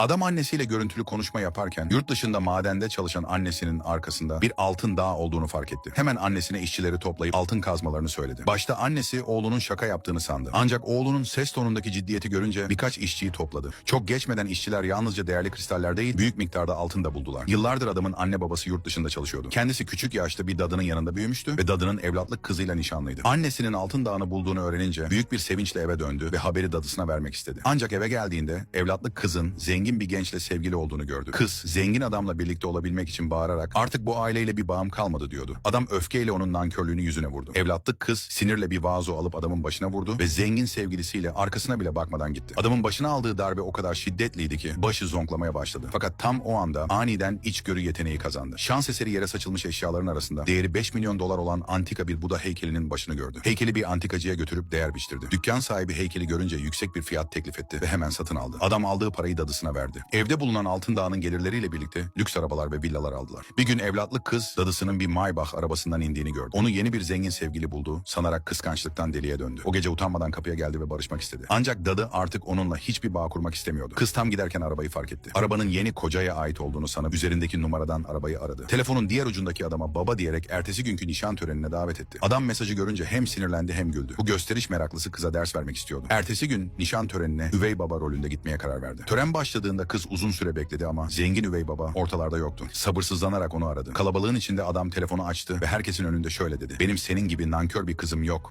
Adam annesiyle görüntülü konuşma yaparken yurt dışında madende çalışan annesinin arkasında bir altın dağ olduğunu fark etti. Hemen annesine işçileri toplayıp altın kazmalarını söyledi. Başta annesi oğlunun şaka yaptığını sandı. Ancak oğlunun ses tonundaki ciddiyeti görünce birkaç işçiyi topladı. Çok geçmeden işçiler yalnızca değerli kristaller değil büyük miktarda altın da buldular. Yıllardır adamın anne babası yurt dışında çalışıyordu. Kendisi küçük yaşta bir dadının yanında büyümüştü ve dadının evlatlık kızıyla nişanlıydı. Annesinin altın dağını bulduğunu öğrenince büyük bir sevinçle eve döndü ve haberi dadısına vermek istedi. Ancak eve geldiğinde evlatlık kızın zengin bir gençle sevgili olduğunu gördü. Kız zengin adamla birlikte olabilmek için bağırarak artık bu aileyle bir bağım kalmadı diyordu. Adam öfkeyle onun nankörlüğünü yüzüne vurdu. Evlatlık kız sinirle bir vazo alıp adamın başına vurdu ve zengin sevgilisiyle arkasına bile bakmadan gitti. Adamın başına aldığı darbe o kadar şiddetliydi ki başı zonklamaya başladı. Fakat tam o anda aniden içgörü yeteneği kazandı. Şans eseri yere saçılmış eşyaların arasında değeri 5 milyon dolar olan antika bir Buda heykelinin başını gördü. Heykeli bir antikacıya götürüp değer biçtirdi. Dükkan sahibi heykeli görünce yüksek bir fiyat teklif etti ve hemen satın aldı. Adam aldığı parayı dadısına verdi. Evde bulunan altın dağının gelirleriyle birlikte lüks arabalar ve villalar aldılar. Bir gün evlatlık kız dadısının bir Maybach arabasından indiğini gördü. Onu yeni bir zengin sevgili buldu. Sanarak kıskançlıktan deliye döndü. O gece utanmadan kapıya geldi ve barışmak istedi. Ancak dadı artık onunla hiçbir bağ kurmak istemiyordu. Kız tam giderken arabayı fark etti. Arabanın yeni kocaya ait olduğunu sanıp üzerindeki numaradan arabayı aradı. Telefonun diğer ucundaki adama baba diyerek ertesi günkü nişan törenine davet etti. Adam mesajı görünce hem sinirlendi hem güldü. Bu gösteriş meraklısı kıza ders vermek istiyordu. Ertesi gün nişan törenine üvey baba rolünde gitmeye karar verdi. Tören başladığında kız uzun süre bekledi ama zengin üvey baba ortalarda yoktu. Sabırsızlanarak onu aradı. Kalabalığın içinde adam telefonu açtı ve herkesin önünde şöyle dedi. Benim senin gibi nankör bir kızım yok.